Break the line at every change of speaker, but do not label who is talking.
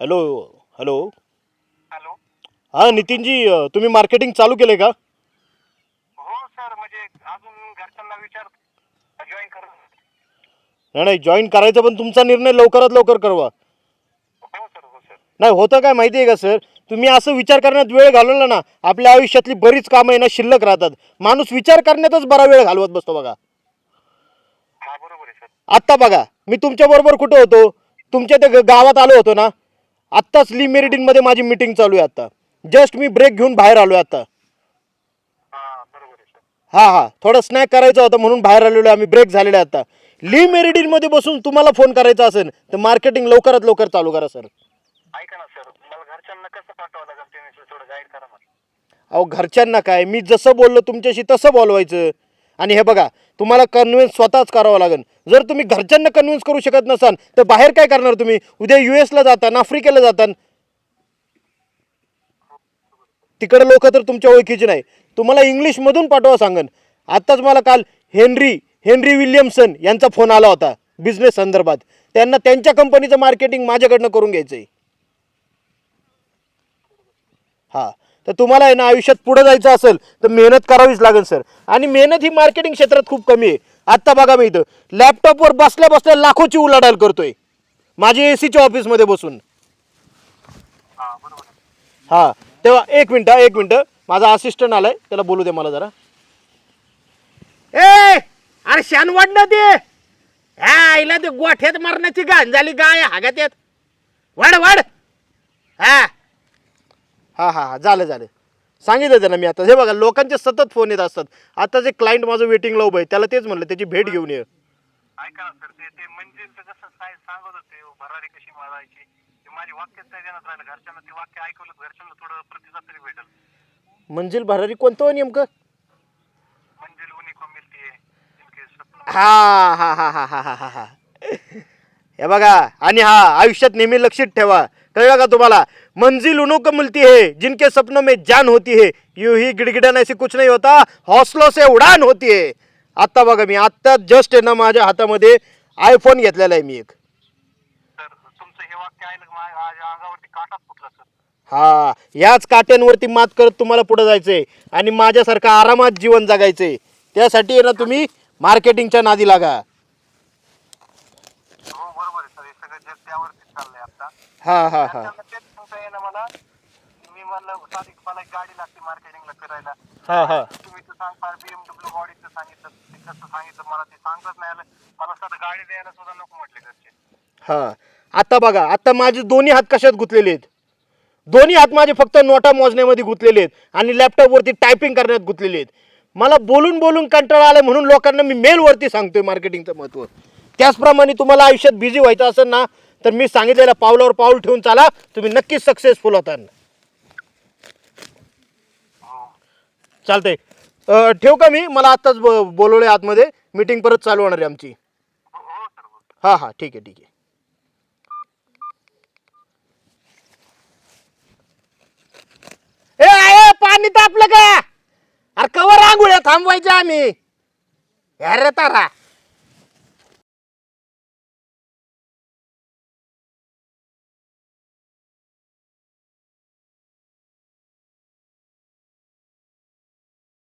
Hello hello.
Hello.
हां नितीनजी अ, तुम्ही marketing चालू केलं का?
हो सर म्हणजे अजून घरच्यांना विचार जॉईन कर
नाही. नाही जॉईन करायचं पण तुमचा निर्णय लवकरात लवकर करवा.
हो सर हो सर.
नाही होतं काय माहिती आहे का सर? तुम्ही असं विचार करण्यात वेळ घालवला ना आपल्या आयुष्यातली बरीच कामं आहे ना शिल्लक राहतात. माणूस विचार करण्यातच बरा वेळ घालवत बसतो बघा.
हा बरोबर आहे सर.
आत्ता बघा मी तुमच्याबरोबर कुठं होतो? तुमच्या त्या ग- गावात आलो होतो ना आत्ताच ली मेरिडिनमध्ये माझी मीटिंग चालू आहे आता. जस्ट मी ब्रेक घेऊन बाहेर आलो आहे आता.
हा
हा हा. थोडं स्नॅक करायचं होतं म्हणून बाहेर आलेलो आहे आम्ही ब्रेक झालेला आहे आता. ली मेरिडिनमध्ये बसून तुम्हाला फोन करायचा असेल तर मार्केटिंग लवकरात लवकर चालू करा सर
ऐका ना सर मला घरच्यांना कसं पाठवावं लागेल? ते विषयी थोडं गाईड करा मला.
अहो घरच्यांना काय? मी जसं बोललो तुमच्याशी तसं बोलवायचं. आणि हे बघा तुम्हाला कन्व्हिन्स स्वतःच करावं लागेल. जर तुम्ही घरच्यांना कन्व्हिन्स करू शकत नसाल तर बाहेर काय करणार तुम्ही? उद्या यू एसला जाता आफ्रिकेला जाता तिकडे लोक तर तुमच्या ओळखीचे नाही. तुम्हाला इंग्लिशमधून पाठवा सांगन. आत्ताच मला काल हेनरी हेनरी विल्यमसन यांचा फोन आला होता बिझनेस संदर्भात. त्यांना त्यांच्या कंपनीचं मार्केटिंग माझ्याकडनं करून घ्यायचं आहे हां. तर तुम्हाला आहे ना आयुष्यात पुढे जायचं असेल तर मेहनत करावीच लागेल सर. आणि मेहनत ही मार्केटिंग क्षेत्रात खूप कमी आहे. आत्ता बघा मी इथं. लॅपटॉपवर बसल्या बसल्या लाखोची उलाढाल करतोय. माझी ए सीच्या ऑफिसमध्ये बसून.
हा
तेव्हा एक मिनटं एक मिनटं. माझा असिस्टंट आलाय. त्याला बोलू दे मला जरा. ए अरे शान वाढणं ते. ह्या आईला ते गोठ्यात मारण्याची घाण झाली गाय हागात येत वाढ वाढ. हा. हा हा हा झालं झालं. सांगितलं त्यांना मी आता. हे बघा लोकांचे सतत फोन येत असतात. आता जे क्लायंट माझं वेटिंगला उभं आहे त्याला तेच म्हणलं त्याची भेट घेऊन ये.
ऐका ना सर ते ते म्हणजे कसं काय सांगत होते भरारी कशी मारायची ते माझी वाक्यच नाही देण्यात राहिलं घरच्यांना. ते वाक्य ऐकवलं तर घरच्यांना थोडं प्रतिसाद तरी भेटेल.
मंजिल भरारी कोणतं हो नेमकं
को जिनके स्वप्न
हा हा हा हा हा हा हा हा. हे बघा आणि हा आयुष्यात नेहमी लक्षात ठेवा. कळलं का तुम्हाला? मंजिल उनो को मिलती है जिनके सपनों में जान होती है। यू ही गिड़गिड़न ऐसी कुछ नहीं होता हौसलों से उड़ान होती है। आत्ता बघा मी आत्ता जस्ट आहे ना माझ्या हातामध्ये आयफोन घेतलेला आहे मी एक.
सर तुमचं हे वाक्य ऐकलं की माझ्या माझ्या अंगावरती काटाच फुटला सर.
हा याच काट्यांवरती मात करत तुम्हाला पुढे जायचंय आणि माझ्यासारखं आरामात जीवन जगायचंय. त्यासाठी आहे ना तुम्ही मार्केटिंगच्या नादी लागा.
हो बरोबर आहे सर. हे सगळं जग त्यावरतीच चाललंय आता.
हा हा हा.
तेच मला मी म्हणलं साधी मला एक गाडी लागते मार्केटिंगला फिरायला.
हा हा.
तुम्ही तर सांगता बीएमडब्ल्यू गाडीचं सांगितलं ते कसं सांगितलं मला ते सांगत नाही आलं. मला सर गाडी द्यायला सुद्धा नको म्हटले घरचे.
हा. आता बघा आता माझे दोन्ही हात कशात गुंतलेले आहेत? दोन्ही हात माझे फक्त नोटा मोजण्यामध्ये गुंतलेले आहेत आणि लॅपटॉपवरती टायपिंग करण्यात गुंतलेले आहेत. मला बोलून बोलून कंटाळा आलाय म्हणून लोकांना मी मेलवरती सांगतोय मार्केटिंगचं महत्त्व त्याचप्रमाणे तुम्हाला आयुष्यात बिझी व्हायचं असेल ना तर मी सांगितलेल्या पावलावर पाऊल ठेवून चाला. तुम्ही नक्कीच सक्सेसफुल होता चालतंय. ठेवू का मी? मला आत्ताच बोलवले आतमध्ये. मीटिंग परत चालू होणार आहे आमची. हा हा ठीक आहे ठीक आहे. ए आहे पाणी तापलं का? अरे कवर आंघोळ्या थांबवायच्या आम्ही. अरे तारा.